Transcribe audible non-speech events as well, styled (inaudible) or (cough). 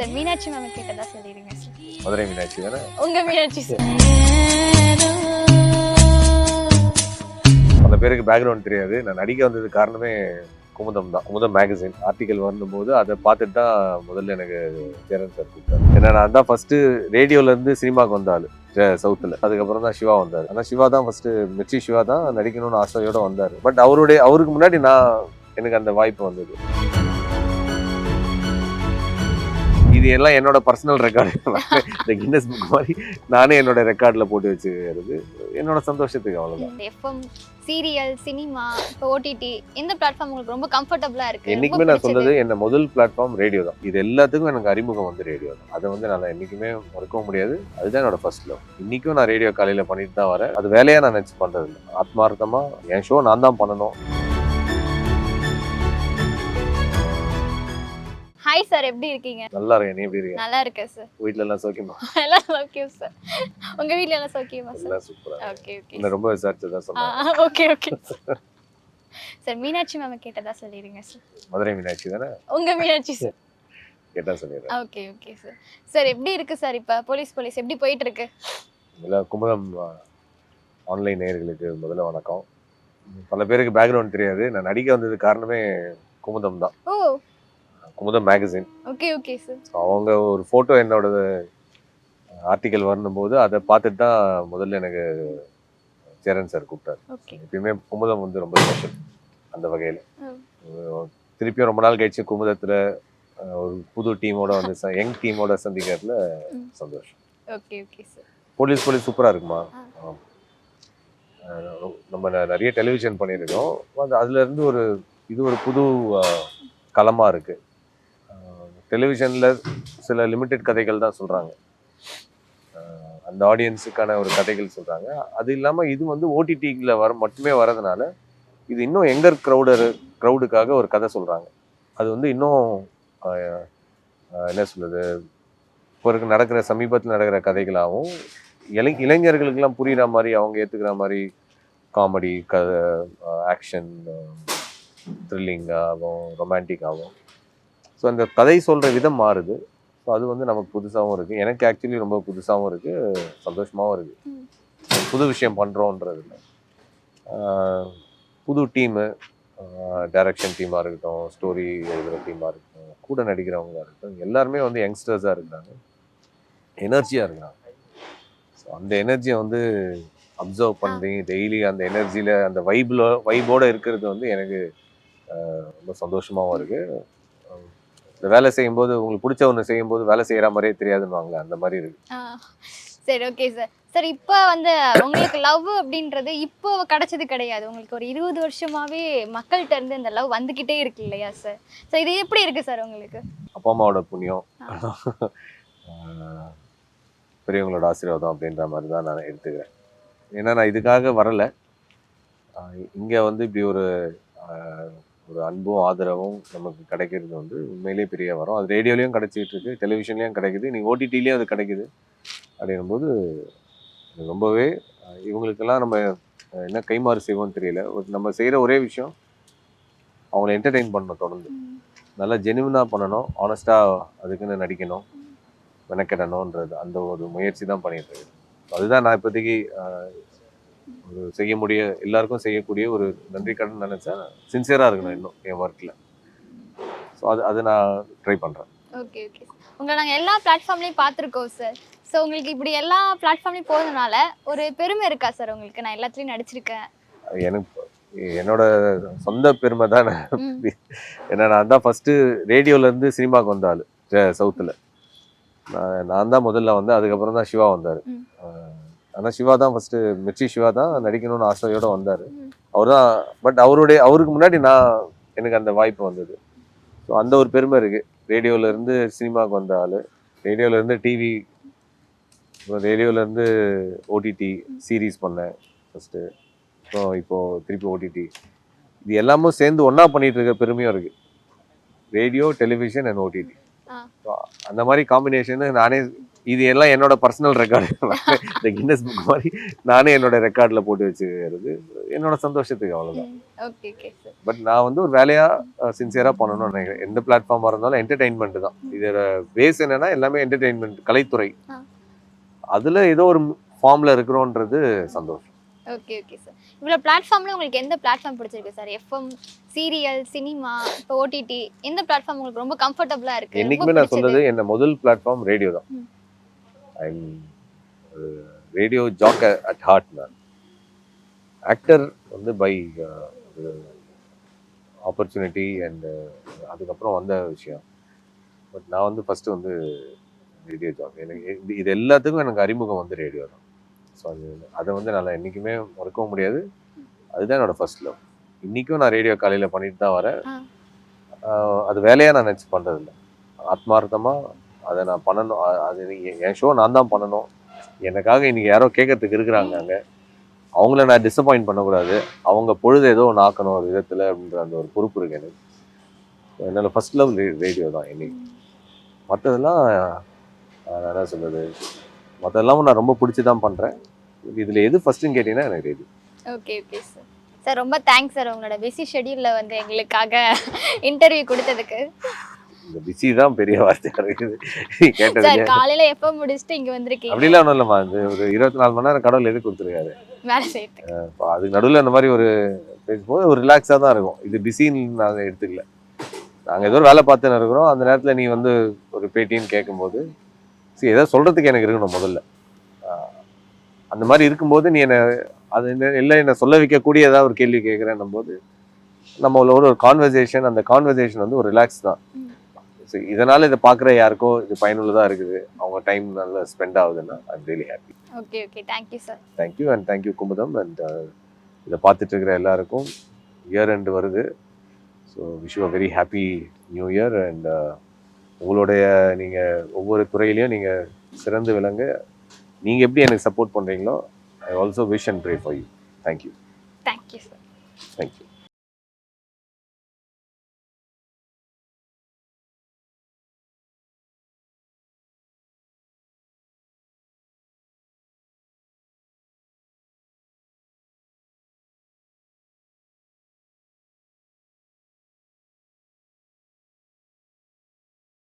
Sir Meenakshi ma'am கேட்டதா சொல்லிடுங்க sir Madurai Meenakshi தானே? உங்க மீனாட்சி சார் பல பேருக்கு பேக்ரவுண்ட் தெரியாது. நான் நடிக்க வந்தது காரணமே குமுதம் தான். குமுதம் மேகசின் ஆர்டிக்கல் வரும்போது அதை பார்த்துட்டு தான் முதல்ல எனக்கு சேரன் சார் கூப்பிட்டாரு. ஏன்னா நான் தான் ஃபர்ஸ்ட் ரேடியோல இருந்து சினிமாக்கு வந்த ஆளு. சவுத்தில் அதுக்கப்புறம் தான் சிவா வந்தார். ஆனால் சிவா தான் ஃபர்ஸ்ட் மிர்ச்சி சிவா தான் நடிக்கணும்னு ஆசையோட வந்தார். பட் அவருடைய அவருக்கு முன்னாடி நான் எனக்கு அந்த வாய்ப்பு வந்தது. இது எல்லாம் என்னோட பர்சனல் ரெக்கார்டு இந்த கின்னஸ் புக் மாதிரி நானே என்னோட ரெக்கார்டில் போட்டு வச்சுக்கிறது. என்னோட சந்தோஷத்துக்கு அவ்வளோதான் எஃப்எம் சீரியல் சினிமா இப்போ ஓடிடி எந்த பிளாட்ஃபார்ம் உங்களுக்கு ரொம்ப கம்ஃபர்டபுளா இருக்கு. என்னைக்குமே நான் சொல்றது என்ன முதல் பிளாட்ஃபார்ம் ரேடியோ தான். இது எல்லாத்துக்கும் எனக்கு அறிமுகம் வந்து ரேடியோ தான். அதை வந்து நான் என்னைக்குமே மறக்கவும் முடியாது. அதுதான் என்னோட ஃபர்ஸ்ட் லவ் இன்னைக்கும் நான் ரேடியோ காலையில பண்ணிட்டு தான் வரேன். அது வேலையா நான் நினைச்சு பண்றது இல்லை ஆத்மார்த்தமா என் ஷோ நான் தான் பண்ணணும். சார் எப்படி இருக்கீங்க? நல்லா இருக்கேன் நீ எப்படி இருக்கேன் நல்லா இருக்கேன் சார். வீட்ல (laughs) எல்லாம் சௌக்கியமா? எல்லாம் சௌக்கியம் சார் உங்க வீட்ல எல்லாம் சௌக்கியமா சார் எல்லாம் சூப்பரா ஓகே ஓகே என்ன ரொம்ப விசாரிச்சதா சொன்னேன் okay okay sir Meenakshi ma'am கேட்டதா சொல்லிடுங்க சார் மதுரை மீனாட்சி தானே? உங்க மீனாட்சி சார் கேட்டா சொல்லிடுறேன். ஓகே ஓகே சார் சார் எப்படி இருக்கு சார் இப்போ? போலீஸ் போலீஸ் எப்படி போயிட்டு இருக்கு? இல்லை குமுதம் ஆன்லைன் நேயர்களுக்கு முதல்ல வணக்கம். பல பேருக்கு பேக்ரவுண்ட் தெரியாது. நான் நடிக்க வந்தது காரணமே குமுதம் தான். ஓ Kumudam magazine okay okay sir அவங்க ஒரு ஃபோட்டோ என்னோட ஆர்டிக்கல் வரும்போது அதை பார்த்துட்டு தான் முதல்ல எனக்கு சேரன் சார் கூப்பிட்டாரு. எப்பயுமே குமுதம் வந்து ரொம்ப ஸ்பெஷல் அந்த வகையில். திருப்பியும் ரொம்ப நாள் கழிச்சு குமுதத்தில் ஒரு புது டீமோட வந்து யங் டீமோட சந்திக்கிறதுல. சந்தோஷம். Okay okay sir police police சூப்பராக இருக்குமா? நம்ம நிறைய டெலிவிஷன் பண்ணியிருக்கோம். அது அதுல இருந்து ஒரு இது ஒரு புது அஹ், களமா இருக்கு. டெலிவிஷனில் சில லிமிட்டெட் கதைகள் தான் சொல்கிறாங்க அந்த ஆடியன்ஸுக்கான ஒரு கதைகள் சொல்கிறாங்க அது இல்லாமல் இது வந்து ஓடிடியில் வர மட்டுமே வரதுனால இது இன்னும் எங்கர் க்ரௌடர் க்ரௌடுக்காக ஒரு கதை சொல்கிறாங்க அது வந்து இன்னும் என்ன சொல்கிறது இப்போ இருக்க நடக்கிற சமீபத்தில் நடக்கிற கதைகளாகவும் இளை இளைஞர்களுக்கெல்லாம் புரிகிற மாதிரி அவங்க ஏற்றுக்கிற மாதிரி காமெடி க ஆக்ஷன் த்ரில்லிங்காகவும் ரொமான்டிக்காகவும் ஸோ அந்த கதை சொல்கிற விதம் மாறுது. ஸோ அது வந்து நமக்கு புதுசாகவும் இருக்குது எனக்கு ஆக்சுவலி ரொம்ப புதுசாகவும் இருக்குது சந்தோஷமாகவும். இருக்குது புது விஷயம் பண்ணுறோன்றதுல புது டீமு டைரக்ஷன் டீமாக இருக்கட்டும் ஸ்டோரி எழுதுகிற டீமாக இருக்கட்டும் கூட நடிக்கிறவங்க இருக்கட்டும் எல்லாருமே வந்து யங்ஸ்டர்ஸாக இருக்கிறாங்க. எனர்ஜியாக இருக்கிறாங்க. ஸோ அந்த எனர்ஜியை வந்து அப்சர்வ் பண்ணி டெய்லி அந்த எனர்ஜியில் அந்த வைபில் வைபோட இருக்கிறது வந்து எனக்கு ரொம்ப சந்தோஷமாகவும் இருக்குது இந்த வேலை செய்யும்போது உங்களுக்கு பிடிச்ச ஒன்று செய்யும்போது வேலை செய்கிற மாதிரியே தெரியாதுன்னு அந்த மாதிரி இருக்கு. சரி ஓகே சார் சார் இப்போ வந்து உங்களுக்கு லவ் அப்படின்றது இப்போ கிடைச்சது கிடையாது. உங்களுக்கு ஒரு இருபது வருஷமாவே மக்கள்கிட்ட இருந்து இந்த லவ் வந்துக்கிட்டே இருக்கு இல்லையா சார் ஸோ இது எப்படி இருக்கு சார் உங்களுக்கு? அப்பா அம்மாவோட புண்ணியம். பெரியவங்களோட ஆசீர்வாதம் அப்படின்ற மாதிரி தான் நான் எடுத்துக்கிறேன். ஏன்னா நான் இதுக்காக வரலை. இங்கே வந்து இப்படி ஒரு ஒரு அன்பும் ஆதரவும் நமக்கு கிடைக்கிறது வந்து உண்மையிலே பெரிய வரும். அது ரேடியோலையும் கிடைச்சிட்டு இருக்கு டெலிவிஷன்லேயும் கிடைக்குது. நீ ஓடிடிலையும் அது கிடைக்குது அப்படிங்கும்போது ரொம்பவே இவங்களுக்கெல்லாம் நம்ம என்ன கைமாறு செய்வோம்னு தெரியல. ஒரு நம்ம செய்கிற ஒரே விஷயம் அவங்கள என்டர்டெயின் பண்ணணும் தொடர்ந்து. நல்லா ஜெனுவினாக பண்ணணும் ஆனஸ்ட்டாக அதுக்குன்னு நடிக்கணும் மெனக்கிடணுன்றது அந்த ஒரு முயற்சி தான் பண்ணிட்டு இருக்கேன். அதுதான் நான் இப்போதைக்கு ஒரு செய்ய முடிய எல்லாருக்கும் செய்யக்கூடிய ஒரு நன்றி கடன் நினச்சா சின்சியராக இருக்கணும் இன்னும் என் ஒர்க்கில் ஸோ அது அது நான் ட்ரை பண்ணுறேன் ஓகே ஓகே உங்களை நாங்கள் எல்லா பிளாட்ஃபார்ம்லேயும் பார்த்துருக்கோம் சார் ஸோ உங்களுக்கு இப்படி எல்லா பிளாட்ஃபார்ம்லேயும் போகிறதுனால ஒரு பெருமை இருக்கா சார் உங்களுக்கு நான் எல்லாத்துலேயும் நடிச்சிருக்கேன். எனக்கு என்னோட சொந்த பெருமை தான். ஏன்னா நான் தான் ஃபஸ்ட்டு ரேடியோலேருந்து சினிமாவுக்கு வந்த ஆள் சவுத்தில். நான் நான் தான் முதல்ல வந்தேன் அதுக்கப்புறம் தான் சிவா வந்தார். ஆனால் சிவா தான் ஃபஸ்ட்டு மிர்ச்சி சிவா தான் நடிக்கணும்னு ஆசையோட வந்தார். அவர் தான் பட் அவருடைய அவருக்கு முன்னாடி நான் எனக்கு அந்த வாய்ப்பு வந்தது. ஸோ அந்த ஒரு பெருமை இருக்குது ரேடியோலேருந்து சினிமாவுக்கு வந்த ஆள். ரேடியோலேருந்து டிவி ரேடியோலேருந்து ஓடிடி சீரீஸ் பண்ணேன் ஃபஸ்ட்டு அப்புறம் இப்போது திருப்பி ஓடிடி இது எல்லாமும் சேர்ந்து ஒன்றா பண்ணிட்டு இருக்க பெருமையும் இருக்குது ரேடியோ டெலிவிஷன் அண்ட் ஓடிடி. அந்த மாதிரி காம்பினேஷன் நானே இது எல்லாம் என்னோட பர்சனல் ரெக்கார்டு இந்த கின்னஸ் புக் மாதிரி நானே என்னோட ரெக்கார்டில் போட்டு வச்சுக்கிறது. என்னோட சந்தோஷத்துக்கு அவ்வளோதான் ஓகே ஓகே சார் பட் நான் வந்து ஒரு வேலையா சின்சியரா பண்ணணும்னு நினைக்கிறேன். எந்த பிளாட்ஃபார்மா இருந்தாலும் என்டர்டைன்மெண்ட் தான். இதோட பேஸ் என்னன்னா எல்லாமே என்டர்டைன்மெண்ட் கலைத்துறை. அதுல ஏதோ ஒரு ஃபார்ம்ல இருக்கிறோன்றது சந்தோஷம். ஓகே ஓகே சார் இவ்வளோ பிளாட்ஃபார்ம்ல உங்களுக்கு எந்த பிளாட்ஃபார்ம் பிடிச்சிருக்கு சார் எஃப்எம் சீரியல் சினிமா இப்போ ஓடிடி எந்த பிளாட்ஃபார்ம் உங்களுக்கு ரொம்ப கம்ஃபர்டபுளா இருக்கு? என்னைக்குமே நான் சொல்றது என்ன முதல் பிளாட்ஃபார்ம் ரேடியோ தான். ம். I'm radio jock at heart நான் ஆக்டர் வந்து பை ஆப்பர்ச்சுனிட்டி அண்ட் அதுக்கப்புறம் வந்த விஷயம். பட் நான் வந்து ஃபர்ஸ்ட் வந்து ரேடியோ ஜாக் எனக்கு இது- எல்லாத்துக்கும் எனக்கு அறிமுகம் வந்து ரேடியோ தான். ஸோ அது அதை வந்து நான் என்றைக்குமே மறக்கவும் முடியாது. அதுதான் என்னோட ஃபர்ஸ்ட் லவ் இன்றைக்கும் நான் ரேடியோ காலையில் பண்ணிட்டு தான் வரேன். அது வேலையாக நான் நினச்சி பண்ணுறதில்ல ஆத்மார்த்தமாக அதை நான் பண்ணணும். அது நீங்கள் என் ஷோ நான் தான் பண்ணணும். எனக்காக இன்றைக்கி யாரோ கேட்கறதுக்கு இருக்கிறாங்க அங்கே. அவங்கள நான் டிசப்பாயிண்ட் பண்ணக்கூடாது. அவங்க பொழுது ஏதோ ஒன்று ஆக்கணும் ஒரு விதத்தில் அப்படின்ற அந்த ஒரு பொறுப்பு இருக்கு எனக்கு. என்னால் ஃபஸ்ட் லவ் ரேடியோ தான் இன்னைக்கு. மற்றதெல்லாம் என்ன சொல்கிறது மற்றதெல்லாம் நான் ரொம்ப பிடிச்சி தான் பண்ணுறேன் இதில் எது ஃபர்ஸ்ட்டுன்னு கேட்டிங்கன்னா எனக்கு radio okay okay sir sir ரொம்ப தேங்க்ஸ் சார் உங்களோட பிஸி ஷெடியூலில் வந்து எங்களுக்காக இன்டர்வியூ கொடுத்ததுக்கு. இந்த பிஸி தான் பெரிய வார்த்தையாக இருக்குது. கேட்டது காலையில எப்போ முடிச்சுட்டு இங்க வந்திருக்கீங்க? அப்படிலாம் ஒன்றும் இல்லைம்மா. இந்த ஒரு இருபத்தி நாலு மணி நேரம் கடவுள் எது கொடுத்துருக்காரு? அதுக்கு நடுவில் இந்த மாதிரி ஒரு பேசும்போது ஒரு ரிலாக்ஸாக தான் இருக்கும். இது பிஸின்னு நாங்கள் எடுத்துக்கல. நாங்கள் ஏதோ ஒரு வேலை பார்த்துன்னு இருக்கிறோம். அந்த நேரத்தில் நீ வந்து ஒரு பேட்டின்னு கேட்கும்போது சரி ஏதோ சொல்கிறதுக்கு எனக்கு இருக்கணும் முதல்ல. அந்த மாதிரி இருக்கும்போது நீ என்னை அது என்ன- இல்லை என்னை சொல்ல வைக்கக்கூடிய ஏதாவது ஒரு கேள்வி கேட்குறேன்னும் போது நம்ம உள்ள ஒரு கான்வர்சேஷன் அந்த கான்வர்சேஷன் வந்து ஒரு ரிலாக்ஸ் தான். இதனால இதை பார்க்குற யாருக்கோ இது பயனுள்ளதாக இருக்குது. அவங்க டைம் நல்லா ஸ்பெண்ட் ஆகுதுன்னா I'm really happy okay okay thank you sir thank you and thank you Kumudam and இதை பார்த்துட்டு இருக்கிற எல்லாருக்கும் இயர் எண்ட் வருது. So wish you very happy new year and உங்களுடைய நீங்கள் ஒவ்வொரு துறையிலையும் நீங்கள் சிறந்து விளங்க. நீங்கள் எப்படி எனக்கு சப்போர்ட் பண்ணுறீங்களோ I also wish and pray for you thank you thank you sir thank you